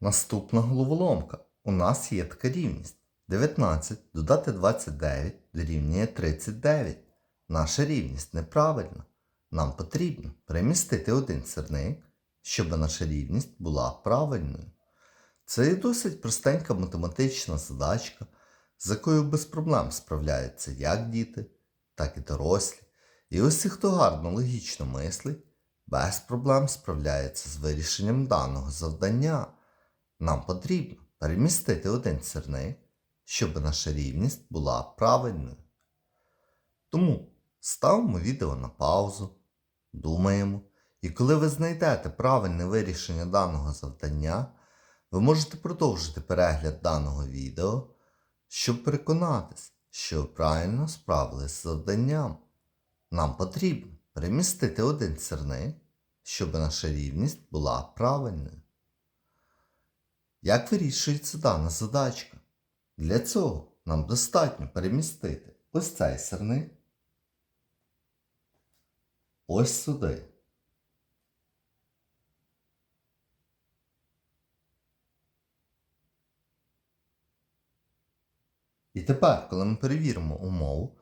Наступна головоломка. У нас є така рівність. 19 додати 29 дорівнює 39. Наша рівність неправильна. Нам потрібно перемістити один сірник, щоб наша рівність була правильною. Це є досить простенька математична задачка, з якою без проблем справляються як діти, так і дорослі. І усі, хто гарно логічно мислить, без проблем справляється з вирішенням даного завдання. Нам потрібно перемістити один сірник, щоб наша рівність була правильною. Тому ставимо відео на паузу, думаємо, і коли ви знайдете правильне вирішення даного завдання, ви можете продовжити перегляд даного відео, щоб переконатись, що ви правильно справились з завданням. Нам потрібно перемістити один сірник, щоб наша рівність була правильною. Як вирішується дана задачка? Для цього нам достатньо перемістити ось цей сирник ось сюди. І тепер, коли ми перевіримо умову,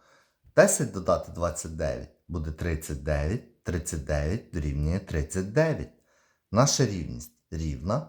10 додати 29 буде 39, 39 дорівнює 39. Наша рівність рівна,